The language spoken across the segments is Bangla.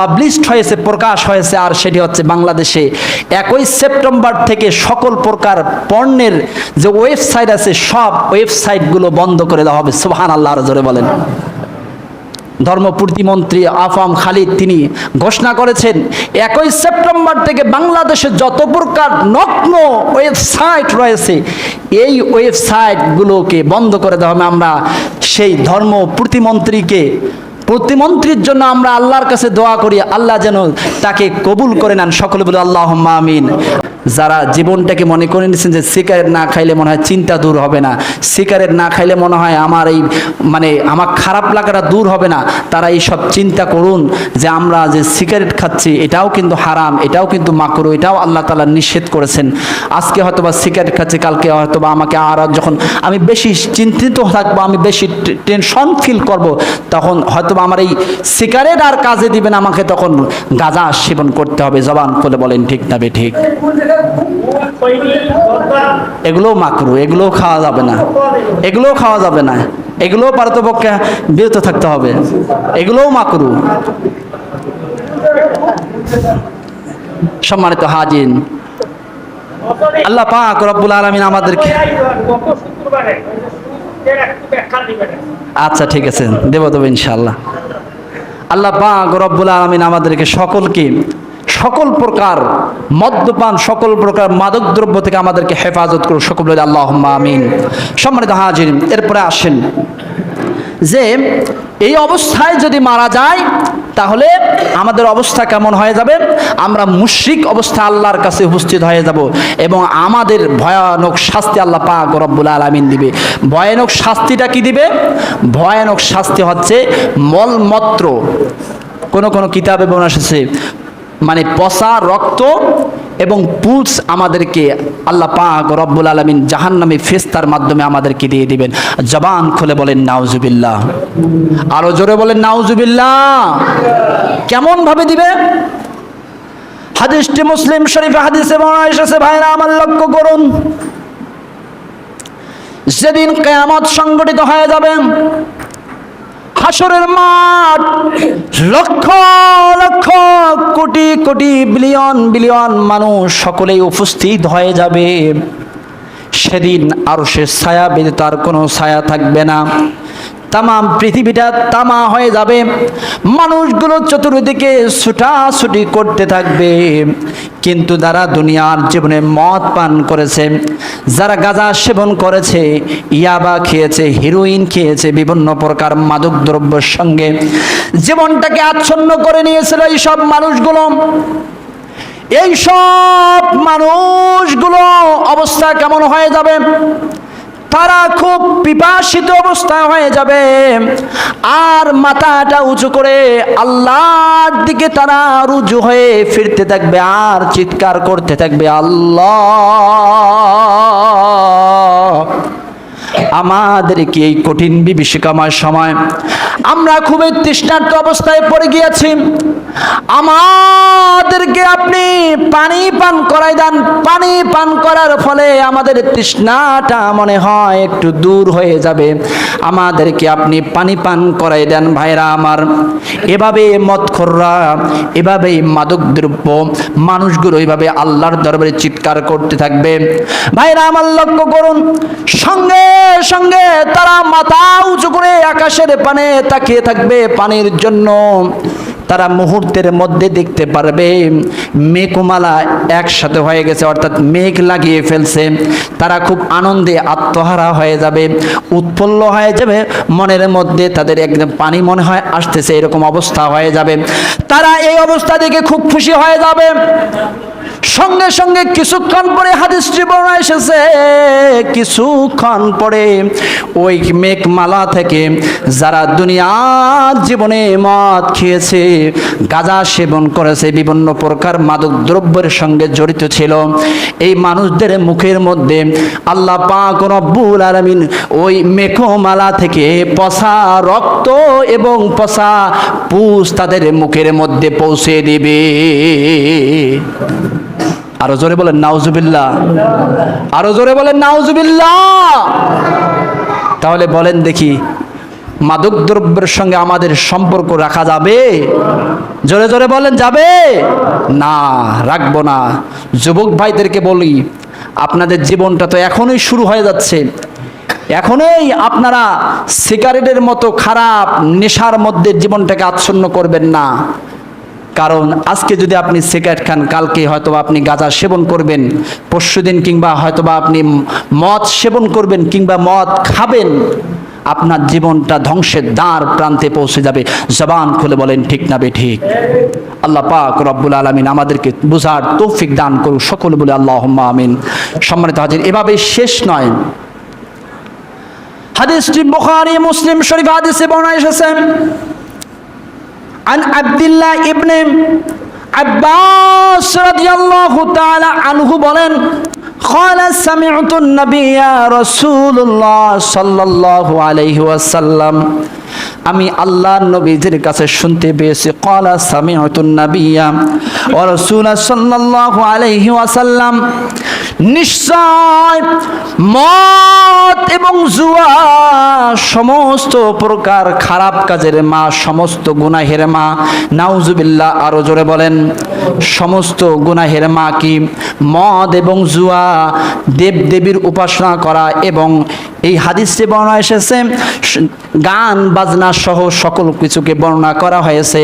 পাবলিশড হয়েছে, প্রকাশ হয়েছে, আর সেটি হচ্ছে বাংলাদেশে একই সেপ্টেম্বর থেকে সকল প্রকার পণ্যের যে ওয়েবসাইট আছে, সব ওয়েবসাইটগুলো বন্ধ করে দেওয়া হবে। সুবহান আল্লাহ জোরে বলেন। ধর্ম প্রতিমন্ত্রী আফাম খালিদ, তিনি ঘোষণা করেছেন, একই সেপ্টেম্বর থেকে বাংলাদেশে যত প্রকার নগ্ন ওয়েবসাইট রয়েছে, এই ওয়েবসাইটগুলোকে বন্ধ করে দেওয়া হবে। আমরা সেই ধর্ম প্রতিমন্ত্রীকে প্রতিমন্ত্রীর জন্য আমরা আল্লাহর কাছে দোয়া করি, আল্লাহ যেন তাকে কবুল করে নেন। সকলে বলে আল্লাহ আমিন। যারা জীবনটাকে মনে করে নিয়েছেন যে সিগারেট না খাইলে মনে হয় চিন্তা দূর হবে না সিগারেট না খাইলে মনে হয় আমার এই মানে আমার খারাপ লাগাটা দূর হবে না, তারা এই সব চিন্তা করুন যে আমরা যে সিগারেট খাচ্ছি, এটাও কিন্তু হারাম, এটাও কিন্তু মাকরু, এটাও আল্লাহ তালা নিষেধ করেছেন। আজকে হয়তোবা সিগারেট খাচ্ছি, কালকে হয়তোবা আমাকে আর যখন আমি বেশি চিন্তিত থাকব, আমি বেশি টেনশন ফিল করব, তখন হয়তোবা আমার এই সিগারেট আর কাজে দিবেন আমাকে তখন গাঁজা সেবন করতে হবে, জবান খুলে বলেন, ঠিক না ঠিক। এগুলোও মাকরু এগুলোও খাওয়া যাবে না। এগুলোও খাওয়া যাবে না। এগুলোও পারতপক্ষে বিরত থাকতে হবে। এগুলোও মাকরু। সম্মানিত হাজিন আল্লাহ পাক রব্বুল আলমিন আমাদেরকে আচ্ছা ঠিক আছে, দেবো দেবো ইনশাল্লাহ আল্লাহ পাক রব্বুল আলমিন আমাদেরকে সকলকে সকল প্রকার মদ্যপান, সকল প্রকার মাদক দ্রব্য থেকে আমাদেরকে হেফাজত করুন। সকল আল্লাহ আমিন। সম্মানিত হাজির এরপরে আসেন যে, এই অবস্থায় যদি মারা যায় তাহলে আমাদের অবস্থা কেমন হয়ে যাবে? আমরা মুশ্রিক অবস্থা আল্লাহর কাছে উপস্থিত হয়ে যাব এবং আমাদের ভয়ানক শাস্তি আল্লাহ পাক রব্বুল আলমিন দিবে। ভয়ানক শাস্তিটা কি দিবে? ভয়ানক শাস্তি হচ্ছে মলমত্র। কোন কোনো কিতাবে বোন এসেছে মানে পচা রক্ত এবং পুলস আমাদেরকে আল্লাহ পাক রব্বুল আলমিন জাহান নামে ফেস্তার মাধ্যমে আমাদেরকে দিয়ে দিবেন। জবান খুলে বলেন, নাউজুবিল্লাহ। আরও জোরে বলেন, নাউজুবিল্লাহ। কেমন ভাবে দিবে? হাদিসটি মুসলিম শরীফে হাদিসে বর্ণনা এসেছে, ভাইরা, আমার লক্ষ্য করুন। যেদিন কেয়ামত সংগঠিত হয়ে যাবে হাসরের মাঠ লক্ষ লক্ষ কোটি কোটি বিলিয়ন বিলিয়ন মানুষ সকলেই উপস্থিত হয়ে যাবে। সেদিন আরও সে ছায়া বেঁধে তার কোনো ছায়া থাকবে না। তামাম পৃথিবীটা তামা হয়ে যাবে। মানুষগুলো চতুর্দিকে ছুটাছুটি করতে থাকবে। কিন্তু যারা দুনিয়ার জীবনে মদ পান করেছে, যারা গাঁজা সেবন করেছে, ইয়াবা খেয়েছে, হিরোইন খেয়েছে, বিভিন্ন প্রকার মাদক দ্রব্যের সঙ্গে জীবনটাকে আচ্ছন্ন করে নিয়েছিল এই সব মানুষগুলো। এই সব মানুষগুলো অবস্থা কেমন হয়ে যাবে? তারা খুব পিপাসিত অবস্থায় হয়ে যাবে। আর মাথাটা উঁচু করে আল্লাহর দিকে তারা রুজু হয়ে ফিরতে থাকবে, আর চিৎকার করতে থাকবে, আল্লাহ। আমাদেরকে এই কঠিন বিভীষিকাময় সময় আমরা খুবই তৃষ্ণার্ত অবস্থায় পড়ে গিয়েছি। আমাদেরকে আপনি পানি পান করাই দেন। পানি পান করার ফলে আমাদের তৃষ্ণাটা মনে হয় একটু দূর হয়ে যাবে। আমাদেরকে আপনি পানি পান করাই দেন ভাইরা আমার। এভাবে মদখররা এভাবে মাদক দ্রব্য মানুষগুলো এভাবে আল্লাহর দরবারে চিৎকার করতে থাকবে। ভাইরা আমার লক্ষ্য করুন, সঙ্গে সঙ্গে তারা মাথা উঁচু করে আকাশের পানে তাকিয়ে থাকবে পানির জন্য। তারা মুহূর্তের মধ্যে দেখতে পারবে, মেঘমালা একসাথে হয়ে গেছে, অর্থাৎ মেঘ লাগিয়ে ফেলছে। তারা খুব আনন্দে আত্মহারা হয়ে যাবে, উৎফুল্ল হয়ে যাবে, মনের মধ্যে তাদের একদম পানি মনে হয় আসতেছে, এরকম অবস্থা হয়ে যাবে। তারা এই অবস্থা দেখে খুব খুশি হয়ে যাবে। সঙ্গে সঙ্গে কিছুক্ষণ পরে হাদিসটি বর্ণনা এসেছে। কিছুক্ষণ পরে ওই মেঘমালা থেকে যারা দুনিয়ার জীবনে মদ খেয়েছে, গাঁজা সেবন করেছে, বিভিন্ন প্রকার মাদক দ্রব্যের সঙ্গে জড়িত ছিল, এই মানুষদের মুখের মধ্যে আল্লাহ পাক রব্বুল আলামিন ওই মেঘমালা থেকে পচা রক্ত এবং পচা পুষ তাদের মুখের মধ্যে পৌঁছে দিবে। আরও জোরে বলেন, নাউজুবিল্লাহ। আরও জোরে বলেন, নাউজুবিল্লাহ। তাহলে বলেন দেখি, মাদক দ্রব্যের সঙ্গে আমাদের সম্পর্ক রাখা যাবে? জোরে জোরে বলেন, যাবে? না, রাখব না। যুবক ভাইদেরকে বলি, আপনাদের জীবনটা তো এখনই শুরু হয়ে যাচ্ছে। এখনই আপনারা সিগারেটের মতো খারাপ নেশার মধ্যে জীবনটাকে আচ্ছন্ন করবেন না। কারণ আজকে যদি আপনি সিগারেট খান, কালকে হয়তো আপনি গাঁজা সেবন করবেন পরশুদিন কিংবা হয়তোবা আপনি মদ সেবন করবেন কিংবা মদ খাবেন, আপনার জীবনটা ধ্বংসের দ্বার প্রান্তে পৌঁছে যাবে। জবান খুলে বলেন, ঠিক না বে, ঠিক। আল্লাহ পাক রব্বুল আলমিন আমাদেরকে বুঝার তৌফিক দান করুক, সকলে বলে আল্লাহ আমিন। সম্মানিত হাজির এভাবে শেষ নয়। বুখারী, মুসলিম শরীফ হাদিসে বর্ণনা এসেছে। আন আবদুল্লাহ ইবনে আব্বাস রাদিয়াল্লাহু তাআলা আনহু বলেন قال سمعت النبي رسول الله صلى الله عليه وسلم আমি আল্লাহ নবীজির কাছে শুনতে পেয়েছি কলা সামিউতুন নাবিয়া ও রাসূল সাল্লাল্লাহু আলাইহি ওয়াসাল্লাম নিশ্চয় মদ এবং জুয়া সমস্ত প্রকার খারাপ কাজের মা সমস্ত গুনাহের মা নাউজুবিল্লাহ আরো জোরে বলেন সমস্ত গুনাহের মা কি মদ এবং জুয়া দেবদেবীর উপাসনা করা এবং এই হাদিসে বর্ণনা এসেছে গান, বাজনা সহ সকল কিছুকে বর্ণনা করা হয়েছে।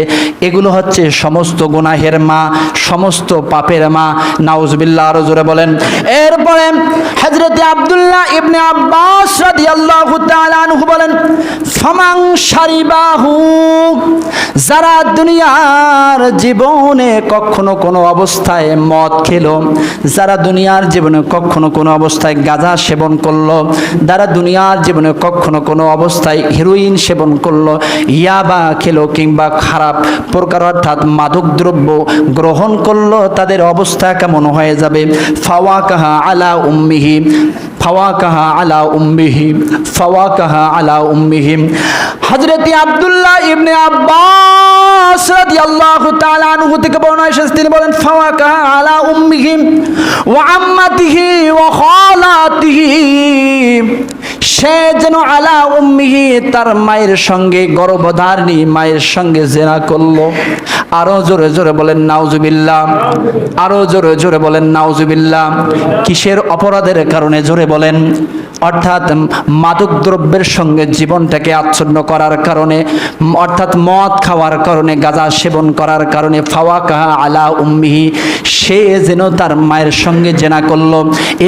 এগুলো হচ্ছে সমস্ত গুনাহের মা, সমস্ত পাপের মা। নাউজবিল্লাহ, আরও জোরে বলেন। এরপরে হযরতে আব্দুল্লাহ ইবনে আব্বাস রাদিয়াল্লাহু তাআলা আনহু বলেন ফামাং শারিবাহু যারা দুনিয়ার জীবনে কখনো কোনো অবস্থায় মদ খেলো, যারা দুনিয়ার জীবনে কখনো কোনো অবস্থায় গাঁজা সেবন করল, যারা দুনিয়ার জীবনে কখনো কোনো অবস্থায় হিরোইন সেবন করল, ইয়াবা খেলো কিংবা খারাপ প্রকার অর্থাৎ মাদক দ্রব্য গ্রহণ করল, তাদের অবস্থা কেমন হয়ে যাবে? ফাওয়া কাহা আলা উম্মিহি ফাওয়া কাহা আলা উম্মিহি ফাওয়া কাহা আলা উম্মিহি। হজরতি আব্দুল্লাহ ইবনে আব্বাস রাদিয়াল্লাহু তাআলা আনহু থেকে বর্ণনা এসেছে। তিনি বলেন ফাওয়া কাহা আলা ওয়া আম্মাতিহি ওয়া খালাতিহি। সে যেন আলা উম্মিহি তার মায়ের সঙ্গে গর্ভধারিণী মায়ের সঙ্গে জেনা করল। আরও জোরে জোরে বলেন, নাউজুবিল্লাহ। আরও জোরে জোরে বলেন, নাউজুবিল্লাহ। কিসের অপরাধের কারণে জোরে বলেন অর্থাৎ মাদক দ্রব্যের সঙ্গে জীবনটাকে আচ্ছন্ন করার কারণে অর্থাৎ মদ খাওয়ার কারণে, গাঁজা সেবন করার কারণে ফাওয়া কাহা আলা উম্মিহি, সে যেন তার মায়ের সঙ্গে জেনা করল,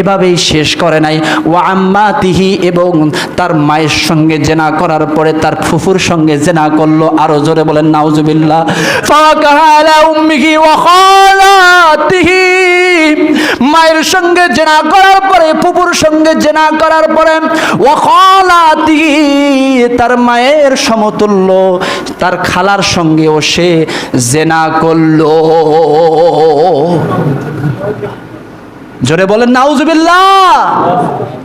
এভাবেই শেষ করে নাই। ও আম্মা তিহি এবং তার মায়ের সঙ্গে জেনা করার পরে তার ফুফুর সঙ্গে জেনা করল। আরও জোরে বলেন, নাউজুবিল্লাহ। ফাওয়া কাহা আলা উম্মিহি ওয়া খালাতিহি, মায়ের সঙ্গে জেনা করার পরে ফুপুর সঙ্গে জেনা করার পরে ওয়াখালাতি তার মায়ের সমতুল্য, তার খালার সঙ্গেও সে জেনা করল। জোরে বলেন, নাউজুবিল্লাহ!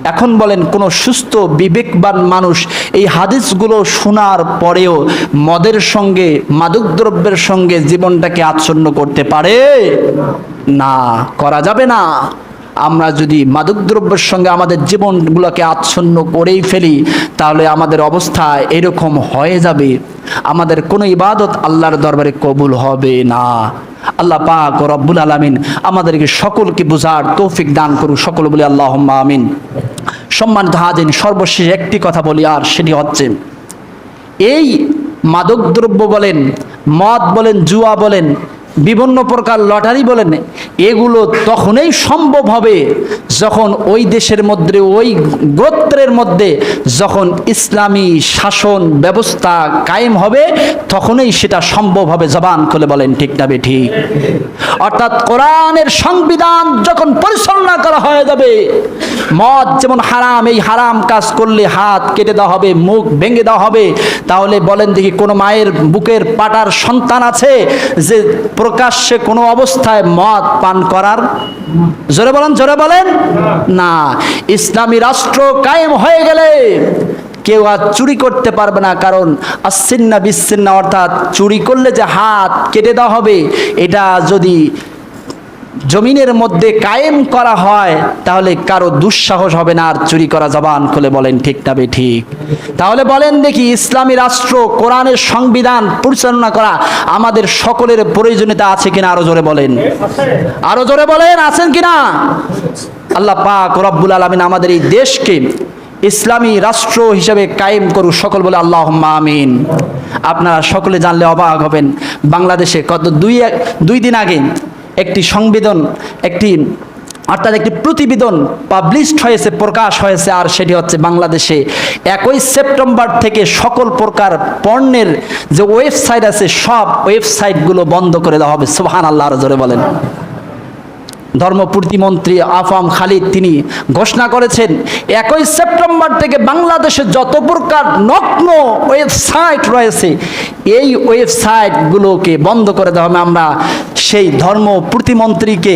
এখন বলেন, কোন সুস্থ, বিবেকবান মানুষ এই হাদিসগুলো শোনার পরেও মদের সঙ্গে, মাদকদ্রব্যের সঙ্গে জীবনটাকে আচ্ছন্ন করতে পারে? না, করা যাবে না। আমরা যদি মাদকদ্রব্যের সঙ্গে আমাদের জীবনগুলোকে আচ্ছন্ন করেই ফেলি, তাহলে আমাদের অবস্থা এরকম হয়ে যাবে। আমাদের কোনো ইবাদত আল্লাহর দরবারে কবুল হবে না। আল্লাহ পাক রব্বুল আলামিন আমাদেরকে সকলকে বুঝার তৌফিক দান করুক, সকল বলি আল্লাহ আমিন। সম্মানিত হাজিন সর্বশেষ একটি কথা বলি, আর সেটি হচ্ছে, এই মাদকদ্রব্য বলেন, মদ বলেন, জুয়া বলেন বিভিন্ন প্রকার লটারি বলেন এগুলো তখনই সম্ভব হবে যখন ওই দেশের মধ্যে, ওই গোত্রের মধ্যে যখন ইসলামী শাসন ব্যবস্থা কায়েম হবে, তখনই সেটা সম্ভব হবে জবান খুলে বলেন ঠিক না বে ঠিক। অর্থাৎ কোরআনের সংবিধান যখন পরিচালনা করা হয়ে যাবে। মদ যেমন হারাম, এই হারাম কাজ করলে হাত কেটে দেওয়া হবে, মুখ ভেঙে দেওয়া হবে। তাহলে বলেন দেখি কোনো মায়ের বুকের পাটার সন্তান আছে যে প্রকাশ্যে কোনো অবস্থায় মদ পান করার? জোরে বলেন জোরে বলেন। না, ইসলামী রাষ্ট্র কায়েম হয়ে গেলে কেউ আর চুরি করতে পারবে না, কারণ আশ্চিন্না বিচ্ছিন্না অর্থাৎ চুরি করলে যে হাত কেটে দেওয়া হবে, এটা যদি জমিনের মধ্যে কায়েম করা হয়, তাহলে কারও দুঃসাহস হবে না আর চুরি করা জবান খুলে বলেন, ঠিক না ঠিক? তাহলে বলেন দেখি, ইসলামী রাষ্ট্র, কোরআনের সংবিধান পরিচালনা করা আমাদের সকলের প্রয়োজনীয়তা আছে কিনা আরও জোরে বলেন। আরও জোরে বলেন, আছেন কিনা? আল্লাহ পাক রব্বুল আলমিন আমাদের এই দেশকে ইসলামী রাষ্ট্র হিসেবে কায়েম করুক সকল বলে আল্লাহ আমিন। আপনারা সকলে জানলে অবাক হবেন, বাংলাদেশে কত দুই এক- দুই দিন আগে একটি সংবেদন, একটি, অর্থাৎ একটি প্রতিবেদন পাবলিশড হয়েছে, প্রকাশ হয়েছে, আর সেটি হচ্ছে বাংলাদেশে। একই সেপ্টেম্বর থেকে সকল প্রকার পণ্যের যে ওয়েবসাইট আছে, সব ওয়েবসাইটগুলো বন্ধ করে দেওয়া হবে। সোহান আল্লাহ জোরে বলেন। ধর্ম প্রতিমন্ত্রী আফাম খালিদ, তিনি ঘোষণা করেছেন, একই সেপ্টেম্বর থেকে বাংলাদেশে যত প্রকার নগ্ন ওয়েবসাইট রয়েছে, এই ওয়েবসাইটগুলোকে বন্ধ করে দেওয়া হবে। আমরা সেই ধর্ম প্রতিমন্ত্রীকে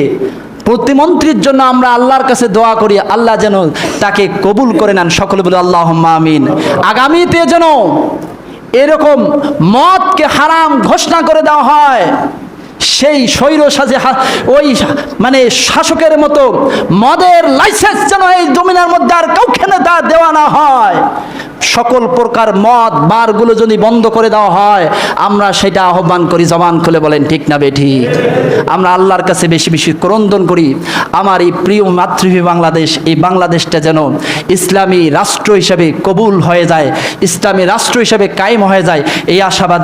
প্রতিমন্ত্রীর জন্য আমরা আল্লাহর কাছে দোয়া করি, আল্লাহ যেন তাকে কবুল করে নেন। সকলে বলে আল্লাহ আমিন। আগামীতে যেন এরকম মদকে হারাম ঘোষণা করে দেওয়া হয়। সেই স্বৈর সাজে ওই মানে শাসকের মতো মদের লাইসেন্স যেন এই জমিনের মধ্যে আর কাউকে তা দেওয়া না হয়। সকল প্রকার মদ, বারগুলো যদি বন্ধ করে দেওয়া হয়, আমরা সেটা আহ্বান করি, জবান খুলে বলেন, ঠিক না বেঠি? আমরা আল্লাহর কাছে বেশি বেশি ক্রন্দন করি। আমার এই প্রিয় মাতৃভূমি বাংলাদেশ, এই বাংলাদেশটা যেন ইসলামী রাষ্ট্র হিসাবে কবুল হয়ে যায়, ইসলামী রাষ্ট্র হিসাবে কায়েম হয়ে যায়, এই আশাবাদ